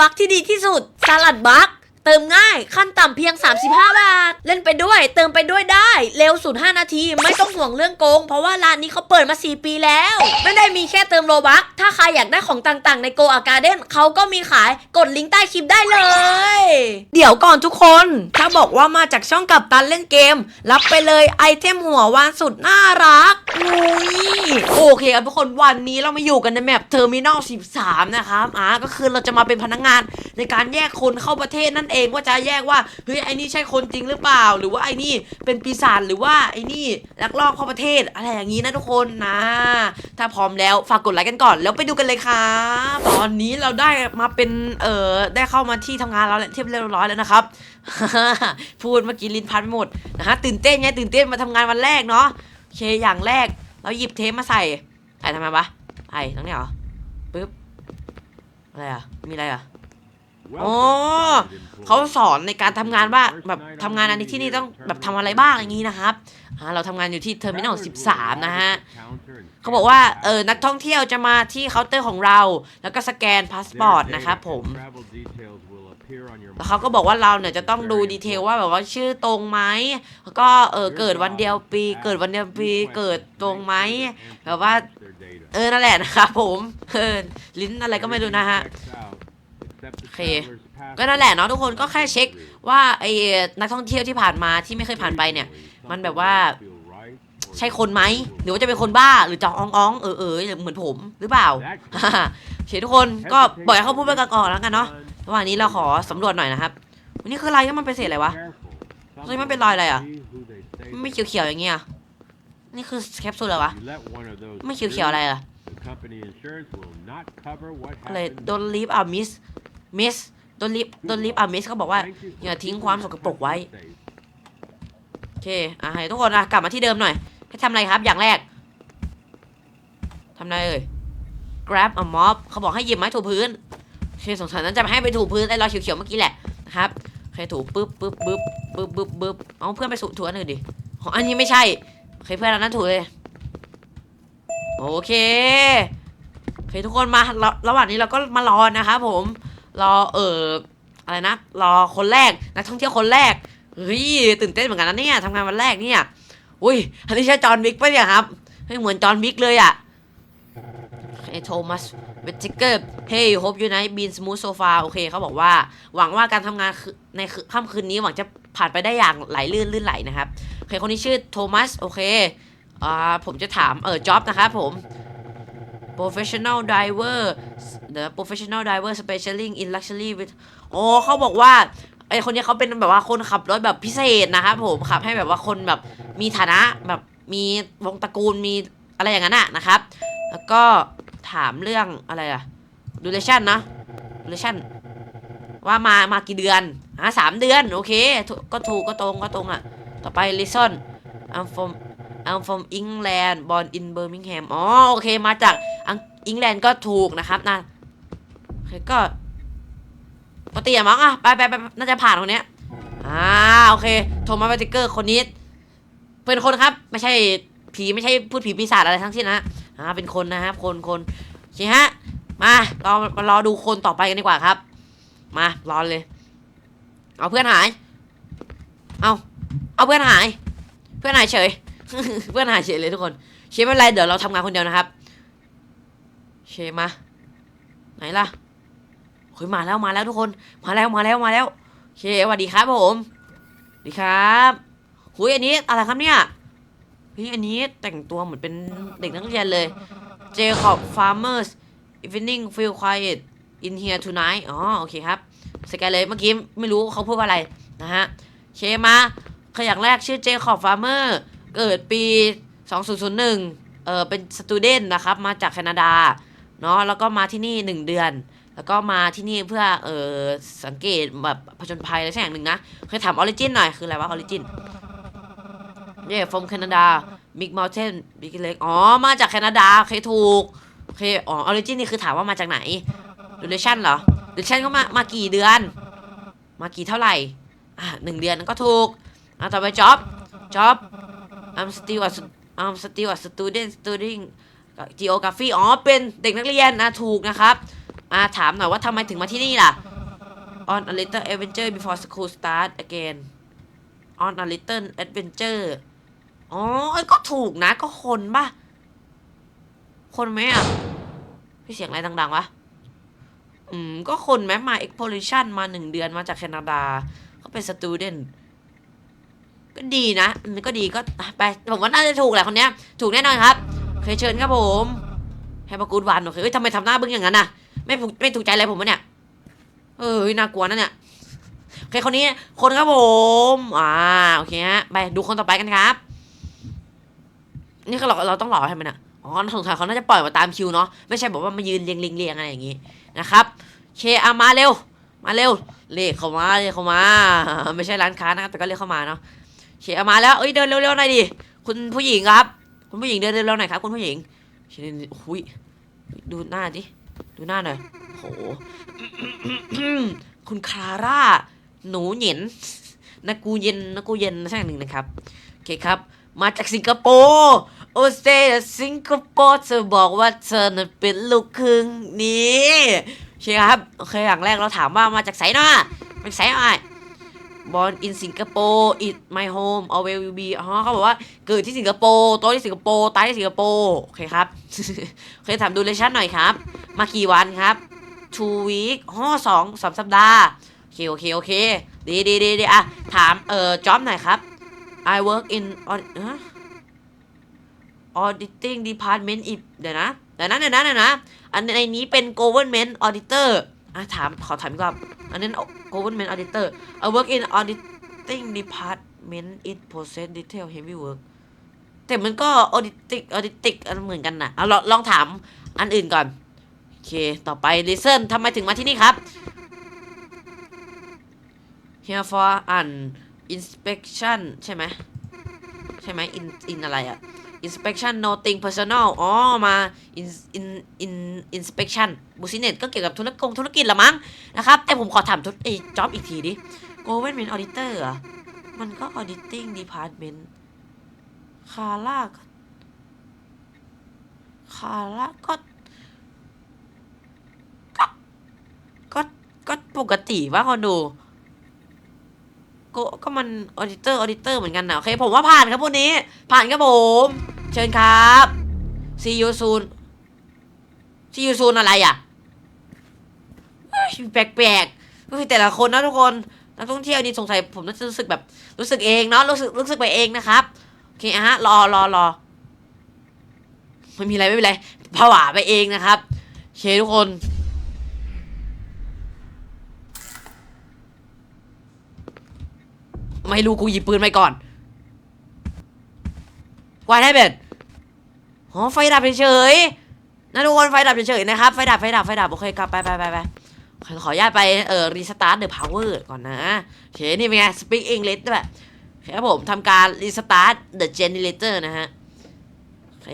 บัคที่ดีที่สุดสลัดบัค เติมง่ายขั้นต่ำเพียง 35 บาท เล่นไปด้วย เติมไปด้วยได้ เร็วสุด 5 นาที ไม่ต้องห่วงเรื่องโกง เพราะว่าร้านนี้เขาเปิดมา 4 ปีแล้ว ไม่ได้มีแค่เติมโลบัคถ้าใครอยากได้ของต่างๆ ในโกอาการ์เด้นเขาก็มีขายกดลิงก์ใต้คลิปได้เลย เดี๋ยวก่อนทุกคน ถ้าบอกว่ามาจากช่องกับตันเล่นเกม รับไปเลยไอเทมหัววานสุดน่ารักอุ้ยโอเคครับทุกคนวันนี้เรามาอยู่กันในแมปเทอร์มินอล13 นะครับอ่าก็คือเราจะมาเป็นพนักงาน ในการแยกคนเข้าประเทศนั่นเองว่าจะแยกว่าเฮ้ยไอ้นี่ใช่คนจริงหรือเปล่า หรือว่าไอ้นี่เป็นปีศาจหรือว่าไอ้นี่ลักลอบเข้าประเทศอะไรอย่างนี้นะทุกคนนะ ถ้าพร้อมแล้วฝากกดไลค์กันก่อน แล้วไปดูกันเลยครับตอนนี้เราได้มาเป็นเออได้เข้ามาที่ทำงานแล้วเทียบเรียบร้อยแล้วนะครับพูดเมื่อกี้ลิ้นพันไปหมดนะฮะตื่นเต้นไงตื่นเต้นมาทำงานวันแรกเนาะโอเคอย่างแรกเราหยิบเทปมาใส่ใส่ทำไมวะใส่ตรงนี้เหรอปึ๊บอะไรอะมีอะไรอะ อ๋อเขาเขาสอนในการทำงานว่าแบบทำงานอันนี้ที่นี่ต้องแบบทำอะไรบ้างอย่างนี้นะครับเราทำงานอยู่ที่เทอร์มินอล 13 นะฮะเขาบอกว่าเออนักท่องเที่ยวจะมาที่เคาน์เตอร์ของเรา แล้วก็สแกนพาสปอร์ตนะครับผมแล้วเขาก็บอกว่าเราเนี่ยจะต้องดูดีเทลว่าแบบว่าชื่อตรงไหมแล้วก็เออเกิดวันเดียวปี เกิดวันเดียวปีเกิดตรงไหมแบบว่าเออนั่นแหละนะครับผมเออลิ้นอะไรก็ไม่รู้นะฮะ โอเค ก็นั่นแหละเนาะทุกคนก็แค่เช็คว่าไอ้นักท่องเที่ยวที่ผ่านมาที่ไม่เคยผ่านไปเนี่ย มันแบบว่าใช่คนไหมหรือว่าจะเป็นคนบ้าหรือจะอ้องอ้องๆเออเออเหมือนผมหรือเปล่าโอเคทุกคนก็ปล่อยเขาพูดไปก่อนแล้วกันเนาะระหว่างนี้เราขอสำรวจหน่อยนะครับวันนี้คืออะไรที่มันเป็นเศษอะไรวะเฮ้มันเป็นรอยอะไรอะไม่เขียวๆอย่างเงี้ยนี่คือแคปซูลเหรอวะไม่เขียวๆอะไรอะอะไรโดนลีฟอะมิส มิสโดนลีฟโดนลีฟอะมิสเขาบอกว่าอย่าทิ้งความสกปรกไว้โอเคอะให้ทุกคนอะกลับมาที่เดิมหน่อยให้ทำอะไรครับอย่างแรกทำอะไรเอ่ย grab a mop เขาบอกให้หยิบไม้ถูพื้นโอเคสงสัยนั้นจะให้ไปถูพื้นไอ้รอยเขียวๆเมื่อกี้แหละนะครับโอเคถูปึ๊บปึ๊บปึ๊บปึ๊บปึ๊บปึ๊บเอาเพื่อนไปสูถูอันอื่นดิของอันนี้ไม่ใช่โอเคเพื่อนเรานั้นถูเลยโอเคโอเคทุกคนมาระระหว่างนี้เราก็มารอนะครับผม รอเอออะไรนะรอคนแรกนักท่องเที่ยวคนแรกเฮ้ยตื่นเต้นเหมือนกันนะเนี่ยทำงานวันแรกเนี่ยอุ้ยอันนี้ใช่จอห์นวิกปะเนี่ยครับให้เหมือนจอห์นวิกเลยอะไอโทมัสเวติเกอร์เฮ้ยโฮปยูไนท์บีนสมูทโซฟาโอเคเขาบอกว่า หวังว่าการทำงานในคืนค่ำคืนนี้หวังจะผ่านไปได้อย่างไหลลื่นลื่นไหลนะครับโอเคคนนี้ชื่อโทมัสโอเคอ่าผมจะถามเออจ็อบนะครับผม professional diver the professional diver specializing in luxury with โอ้เขาบอกว่าไอคนนี้เขาเป็นแบบว่าคนขับรถแบบพิเศษนะครับผมขับให้แบบว่าคนแบบมีฐานะแบบมีวงตระกูลมีอะไรอย่างนั้นอะนะครับ แล้วก็ถามเรื่องอะไรอะ duration นะ duration ว่ามามากี่เดือนอะสามเดือน โอเค ก็ถูกก็ตรงก็ตรงอะต่อไป listen I'm from I'm from England born in Birmingham อ๋อโอเคมาจากอังอังกฤษก็ถูกนะครับนะโอเคก็ปกติอะมั้งอะไปไปไปน่าจะผ่านคนเนี้ยอ่าโอเคโทมัสเวติเกอร์คนนี้ เป็นคนครับ ไม่ใช่ผีไม่ใช่พูดผีปีศาจอะไรทั้งสิ้นนะอ่าเป็นคนนะครับ คนคนโอเคฮะมาเรามารอดูคนต่อไปกันดีกว่าครับ มารอเลย เอาเพื่อนหาย เอาเอาเพื่อนหาย เพื่อนหายเฉย เพื่อนหายเฉยเลยทุกคน เชฟไม่เป็นไรเดี๋ยวเราทำงานคนเดียวนะครับ เชฟมา ไหนล่ะเฮ้ยมาแล้วมาแล้วทุกคน มาแล้วมาแล้วมาแล้ว เชฟสวัสดีครับผมสวัสดีครับหุยอันนี้อะไรครับเนี่ยเฮ้ยอันนี้แต่งตัวเหมือนเป็นเด็กนักเรียนเลยเจคอบฟาร์เมอร์ส evening feel quiet in here tonight อ๋อโอเคครับสแกนเลยเมื่อกี้ไม่รู้เขาพูดว่าอะไรนะฮะ เชมาขอย่างแรกชื่อเจคอบฟาร์ เกิดปี 2001 เออเป็นสตูเดนนะครับ มาจากแคนาดา เนาะแล้วก็มาที่นี่ 1 เดือน แล้วก็มาที่นี่เพื่อ เออสังเกตแบบผจญภัยอะไรสักอย่างหนึ่งนะ เคยถามออริจินหน่อย คืออะไรวะออริจินเย่ from Canada Big Mountain Big Lake อ๋อ มาจากแคนาดาเคถูกโอเค อ๋อออริจินนี่คือถามว่ามาจากไหน duration เหรอ duration ก็มา มากี่เดือน มากี่เท่าไหร่ อะหนึ่งเดือนก็ถูกอะต่อไป job job I'm still a I'm still a student studying geography อ๋อ เป็นเด็กนักเรียนนะ ถูกนะครับอ่าถามหน่อยว่าทำไมถึงมาที่นี่ล่ะ on a little adventure before school start again on a little adventure อ๋อก็ถูกนะ ก็คนป่ะ คนไหมอะ พี่เสียงอะไรดังๆวะ อืม ก็คนไหมมา exploration มาหนึ่งเดือนมาจากแคนาดาเขาเป็น student ก็ดีนะ มันก็ดีก็ไป ผมว่าน่าจะถูกแหละคนเนี้ย ถูกแน่นอนครับ เคยเชิญครับผมให้ประกูดวันโอเคเฮ้ยทำไมทำหน้าบึ้งอย่างนั้นน่ะ ไม่ถูกไม่ถูกใจอะไรผมวะเนี่ย เอ้ยน่ากลัวนะเนี่ยโอเคคนนี้ คนครับผม อ่า โอเคฮะ ไปดูคนต่อไปกันครับ นี่เราเราต้องรอให้มันอะอ๋อสงสัยเขาน่าจะปล่อยมาตามคิวเนาะ ไม่ใช่บอกว่ามายืนเรียงเรียงเรียงอะไรอย่างงี้นะครับเคอามาเร็ว มาเร็วเรียกเขามาเรียกเขามา ไม่ใช่ร้านค้านะครับแต่ก็เรียกเข้ามาเนาะ เคเอมาแล้วเอ้ยเดินเร็วๆหน่อยดิคุณผู้หญิงครับ คุณผู้หญิงเดินเร็วๆหน่อยครับคุณผู้หญิงโอเคนี่หุยดูหน้าดิดูหน้าหน่อยโหคุณคลาร่าหนูเหย็นนักกูเย็นนักกูเย็นสักอย่งหนึ่งนะครับโอเคครับ มาจากสิงคโปร์โอสเซสิงคโปร์เธอบอกว่าเธอเป็นลูกครึ่งนี่โอเคครับโอเคอย่างแรกเราถามว่ามาจากไสเนะมา จากไสอะ born in Singapore it my home always will be อ๋อเขาบอกว่าเกิดที่สิงคโปร์โตที่สิงคโปร์ตายที่สิงคโปร์โอเคครับเคยถามดูเลชั่นหน่อยครับ มากี่วันครับ two week อ๋อสองสองสัปดาห์ โอเค โอเค โอเค ดีดีดีดีอะถาม เอ่อจ็อบหน่อยครับ I work in aud- ฮะ auditing department อีกเดี๋ยวนะ เดี๋ยวนะเดี๋ยวนะเดี๋ยวนะ อันในนี้เป็น government auditor อะถามขอถามก่อนอันนั้น government auditor I work in auditing department it process detail heavy work แต่มันก็ auditing auditing อันเหมือนกันนะเอาลองลองถามอันอื่นก่อน โอเค ต่อไป listen ทำไมถึงมาที่นี่ครับ here for an inspection ใช่ไหมใช่ไหม in in อะไรอะ inspection noting personal อ๋อ มา in in in inspection business ก็เกี่ยวกับธุรกงธุรกิจละมั้งนะครับ แต่ผมขอถามทุกไอ้ job อีกทีดิ government auditor เหรอะมันก็ auditing department คาร่าก็คาร่าก็ ก็ ก็ปกติว่าคนดูก็ก็มันออดิเตอร์ออดิเตอร์เหมือนกันนะโอเค ผมว่าผ่านครับพวกนี้ ผ่านครับผม เชิญครับ see you soon see you soon อะไรอะแปลกๆเฮ้ยแต่ละคนนะทุกคนนักท่องเที่ยวนี่สงสัยผมน่าจะรู้สึกแบบรู้สึกเองเนาะรู้สึกรู้สึกไปเองนะครับโอเคฮะรอรอรอไม่มีอะไรไม่เป็นไรผวาไปเองนะครับโอเคทุกคนไม่รู้กูหยิบปืนไปก่อนวายได้เบ็ด อ๋อไฟดับเฉยๆนะทุกคนไฟดับเฉยๆนะครับไฟดับไฟดับไฟดับโอเคกลับไปไปไปไปขอขอนุญาตไปเอ่อรีสตาร์ทเดอะพาวเวอร์ก่อนนะโอเคนี่เป็นไง speak English ด้วยครับผมทำการรีสตาร์ทเดอะเจเนเรเตอร์นะฮะโอเค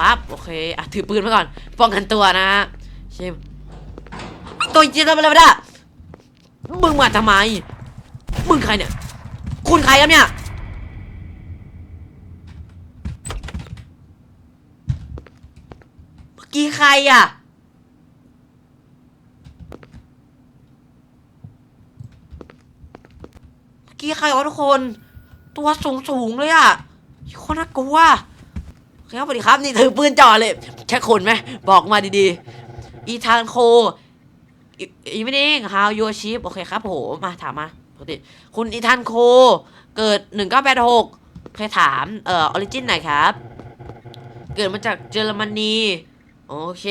ปั๊บโอเคอะถือปืนมาก่อนป้องกันตัวนะฮะโอเคตัวจริงทำอะไรไม่ได้มึงมาทำไม มึงใครเนี่ย คุณใครครับเนี่ย เมื่อกี้ ใครอะ เมื่อกี้ใครวะทุกคน ตัวสูงสูงเลยอะโคนน่ากลัวครับสวัสดีครับนี่ถือปืนจ่อเลย แค่คนไหมบอกมาดีๆ อีธานโค อีไม่เอง how your ship โอเคครับผมมาถามมาปกติคุณอีธานโค เกิด 1986เคยถาม เอ่อออริจินไหนครับ เกิดมาจากเยอรมนี โอเค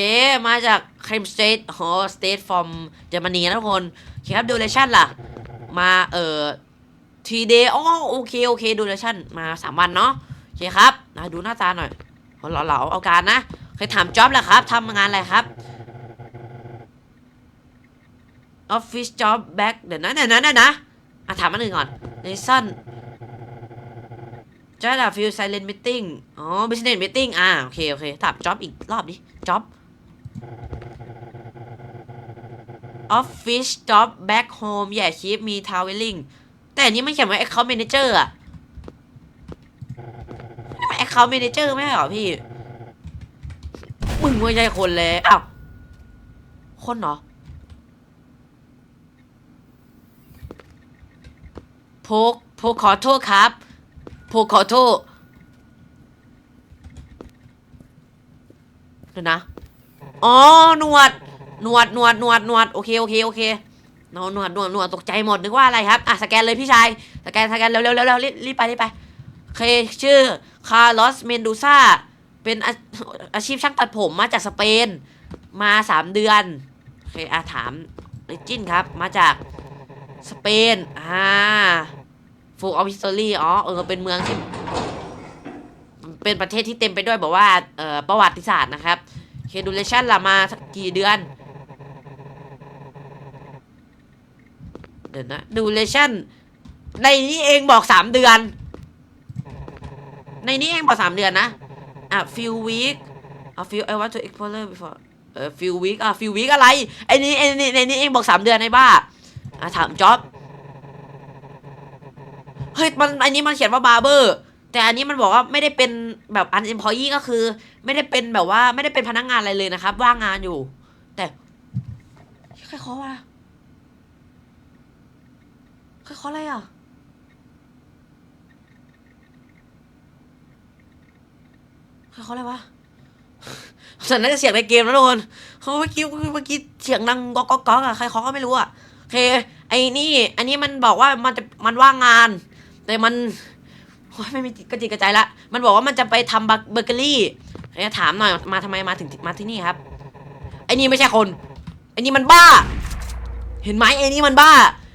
มาจากเคมสเตทอ๋อสเตทฟอร์มเยอรมนีนะทุกคนโอเคครับดูเลชั่นล่ะ มาเอ่อทีเดย์อ๋อโอเค โอเคดูเลชั่นมาสามวันเนาะโอเคครับนะดูหน้าตาหน่อยเหล่าๆเอาการนะเคยถามจ็อบแหละครับทำงานอะไรครับออฟฟิศจ็อบแบ็กเดี๋ยวนะเดี๋ยวนะเดี๋ยวนะอะถามอันหนึ่งก่อนเลชั่น จะดับฟิลไซเลนมิทติ้งอ๋อบิสเนสมิทติ้งอ่าโอเคโอเคถามจ็อบอีกรอบดิจ็อบออฟฟิศจ็อบแบ็กโฮมแย่ชีฟมีทาวเวลลิงแต่อันนี้มันเขียนว่า Account Manager อะ Account เดเจอร์ไม่เหรอพี่ มึงไม่ใช่คนเลยอ้าวคนเหรอพกพกขอโทษครับ โพกขอโทษเดี๋ยวนะ อ๋อ หนวด หนวด หนวด หนวด หนวด โอเค โอเค โอเคนวดหนวดหนวดหนวดตกใจหมดนึกว่าอะไรครับ อะ สแกนเลยพี่ชาย สแกน สแกน เร็วเร็วเร็วเร็วรีบรีบไปรีบไปโอเคชื่อ คาร์ลอส เมนดูซาเป็นอาอาชีพช่างตัดผมมาจากสเปน มาสามเดือนโอเคอะถามเลจินครับ มาจากสเปน อ่า ฟูออฟฮิสตอรี่อ๋อเออเป็นเมืองที่เป็นประเทศที่เต็มไปด้วยแบบว่าเอ่อประวัติศาสตร์นะครับเคดูเลชันละมาสักกี่เดือนเดี๋ยวนะดูเลชั่นในนี้เองบอกสามเดือน ในนี้เองบอกสามเดือนนะอะ few week อะ few I want to explore before เออ few week อะ few week อะไรไอ้นี่ไอ้นี่ในนี้เองบอกสามเดือนไอ้บ้าอะถามจ็อบ เฮ้ยมันอันนี้มันเขียนว่า barber แต่อันนี้มันบอกว่าไม่ได้เป็นแบบ unemployee ก็คือ ไม่ได้เป็นแบบว่าไม่ได้เป็นพนักงานอะไรเลยนะครับ ว่างงานอยู่ แต่ใครเคาะวะใครเคาะอะไรอะใครเคาะอะไรวะสันน่าจะเสียงในเกมนะทุกคนเขาเมื่อกี้เมื่อกี้เสียงดังก๊อกก๊อกก๊อกอะใครเคาะก็ไม่รู้อะโอเคไอ้นี่ อันนี้มันบอกว่ามันจะมันว่างงาน แต่มันโอ้ยไม่มีกระจิกกระใจละมันบอกว่ามันจะไปทำบักเบเกอรี่เอ้ยถามหน่อยมาทำไมมาถึงมาที่นี่ครับไอ้นี่ไม่ใช่คนไอ้นี่มันบ้า เห็นไหมไอ้นี่มันบ้า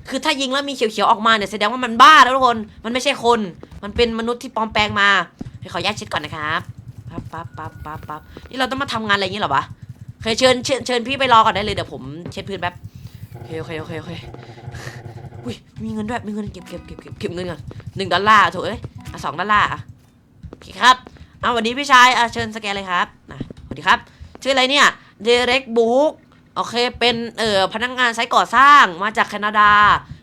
คือถ้ายิงแล้วมีเขียวๆออกมาเนี่ยแสดงว่ามันบ้าแล้วทุกคนมันไม่ใช่คน มันเป็นมนุษย์ที่ปลอมแปลงมาให้ขออนุญาตเช็ดก่อนนะครับปั๊บปั๊บปั๊บปั๊บปั๊บนี่เราต้องมาทำงานอะไรอย่างนี้หรอวะเคยเชิญเชิญเชิญพี่ไปรอก่อนได้เลยเดี๋ยวผมเช็ดพื้นแป๊บโอเคโอเคโอเคโอเค อุ้ยมีเงินด้วยมีเงินเก็บเก็บเก็บเก็บเก็บเงินก่อนหนึ่งดอลลาร์โถเอ้ยอะสองดอลลาร์อะโอเคครับเอาสวัสดีพี่ชายอะเชิญสแกนเลยครับนะสวัสดีครับ ชื่ออะไรเนี่ยเดเร็กบุ๊กโอเคเป็นเอ่อพนักงานไซต์ก่อสร้างมาจากแคนาดา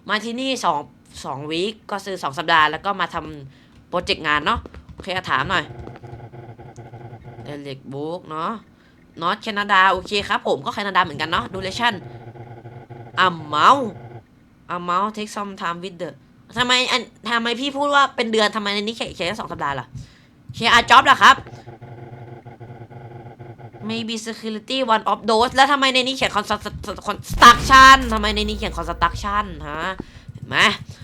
มาที่นี่สองสองวีคก็คือสองสัปดาห์แล้วก็มาทำโปรเจกต์งานเนาะโอเคถามหน่อยเดลิกบุ๊กเนาะนอตแคนาดาโอเคครับผมก็แคนาดาเหมือนกันเนาะดูเลชั่นอัมเมา อัมเมา take some time with the ทำไมอันทำไมพี่พูดว่าเป็นเดือนทำไมในนี้แค่แค่สองสัปดาห์ล่ะเคอาจ็อบล่ะครับ maybe security one of those แล้วทำไมในนี้เขียน construction ทำไมในนี้เขียน construction ฮะเห็นไหม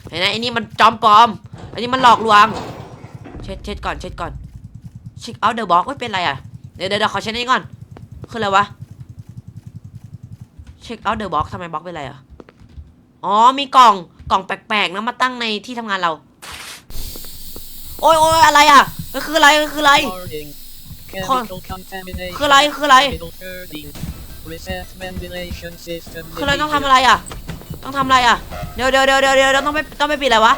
เห็นไหมอ้นี่มันจอมปลอม อันนี้มันหลอกลวง เช็ดเช็ดก่อนเช็ดก่อนเช็คเอาเดอะบ็อกเป็นไรอะ เดี๋ยวเดี๋ยวขอเช็คนี้ก่อน คืออะไรวะเช็คเอาเดอะบ็อกทำไมบ็อกเป็นไรอะ อ๋อมีกล่องกล่องแปลกๆนะมาตั้งในที่ทำงานเรา โอ้ยโอ้ยอะไรอะก็คืออะไรก็คืออะไร Warning. Con- Chemical contamination. คืออะไรคืออะไร Chemical burning. Reset ventilation system. คืออะไรต้องทำอะไรอะ ต้องทำอะไรอะ เดี๋ยวเดี๋ยวเดี๋ยวเดี๋ยวเดี๋ยวต้องไปต้องไปปิดอะไรวะ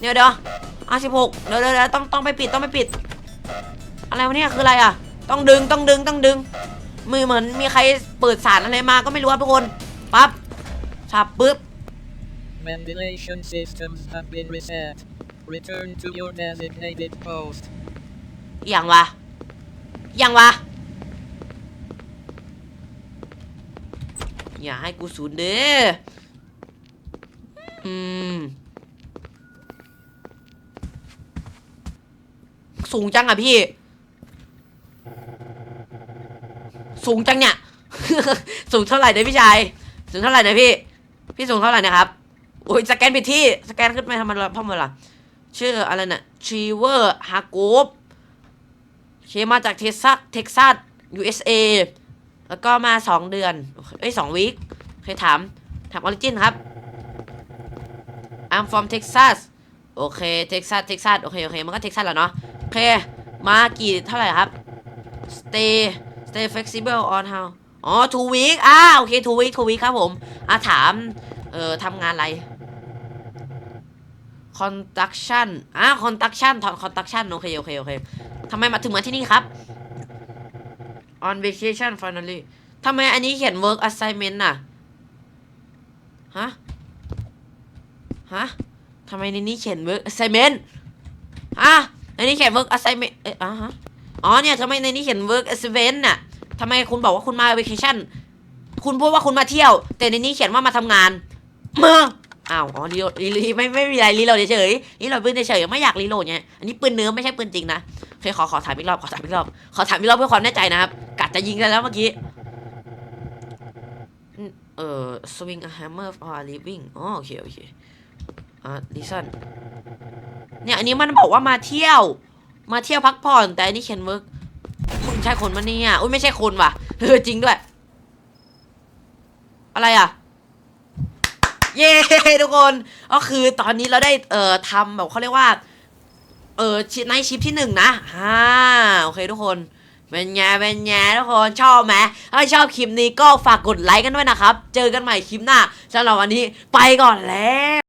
เดี๋ยวเดี๋ยวอะสิบหกเดี๋ยวเดี๋ยวเดี๋ยวต้องต้องไปปิดต้องไปปิด อะไรวะเนี่ยคืออะไรอะ ต้องดึงต้องดึงต้องดึง มือเหมือนมีใครเปิดสารอะไรมาก็ไม่รู้ครับทุกคน ปั๊บฉับปึ๊บ Ventilation systems have been reset. Return to your designated post. อย่างวะ อย่างวะ อย่าให้กูสูญเด้ออืม สูงจังอะพี่ สูงจังเนี่ย สูงเท่าไหร่เนี่ยพี่ชาย สูงเท่าไหร่นะพี่ พี่สูงเท่าไหร่นะครับ โอ้ยสแกนผิดที่สแกนขึ้นไปทำไมล่ะพ่อมาล่ะชื่ออะไรน่ะชีเวอร์ฮากูปเคมาจากเท็กซัสเท็กซัส USA แล้วก็มาสองเดือนเอ้ยสองวีคเคยถามถามออริจินครับ I'm from Texas โอเค Texas Texas โอเคโอเคมันก็เท็กซัสแหละเนาะโอเค มากี่เท่าไหร่ครับ stay stay flexible on how อ๋อ two week อ่าโอเค two week two week ครับผม อ่าถาม เอ่อทำงานอะไร construction อ่า construction ถอน construction โอเค โอเค โอเคทำไมมาถึงมาที่นี่ครับ on vacation finally ทำไมอันนี้เขียน work assignment น่ะ ฮะ ฮะทำไมในนี้เขียน work assignment อะในนี้เขียน work assignment เอ๊ะอะฮะ อ๋อ เนี่ยทำไมในนี้เขียน work assignment น่ะทำไมคุณบอกว่าคุณมา vacation คุณพูดว่าคุณมาเที่ยว แต่ในนี้เขียนว่ามาทำงานมื่อ อ้าวอ๋อรีโหลดรีรีไม่ไม่มีอะไรรีโหลดเฉยๆรีโหลดปืนเฉยๆไม่อยากรีโหลดไงอันนี้ปืนเนื้อไม่ใช่ปืนจริงนะโอเคขอขอถามอีกรอบขอถามอีกรอบขอถามอีกรอบเพื่อความแน่ใจนะครับกะจะยิงกันแล้วเมื่อกี้เอ่อ swing a hammer for living อ๋อโอเคโอเคอ่า listen เนี่ยอันนี้มันบอกว่ามาเที่ยว มาเที่ยวพักผ่อนแต่อันนี้เขียนเวิร์กมึงใช่คนมันเนี่ยอุ้ยไม่ใช่คนว่ะเออจริงด้วย อะไรอะ ย้ทุกคนก็คือตอนนี้เราได้เอ่อทำแบบเขาเรียกว่า เออชิในชิปที่หนึ่งนะอ่าโอเคทุกคนเป็นไงเป็นไงทุกคนชอบไหมถ้าชอบคลิปนี้ก็ฝากกดไลค์กันด้วยนะครับ เจอกันใหม่คลิปหน้าสำหรับวันนี้ไปก่อนแล้ว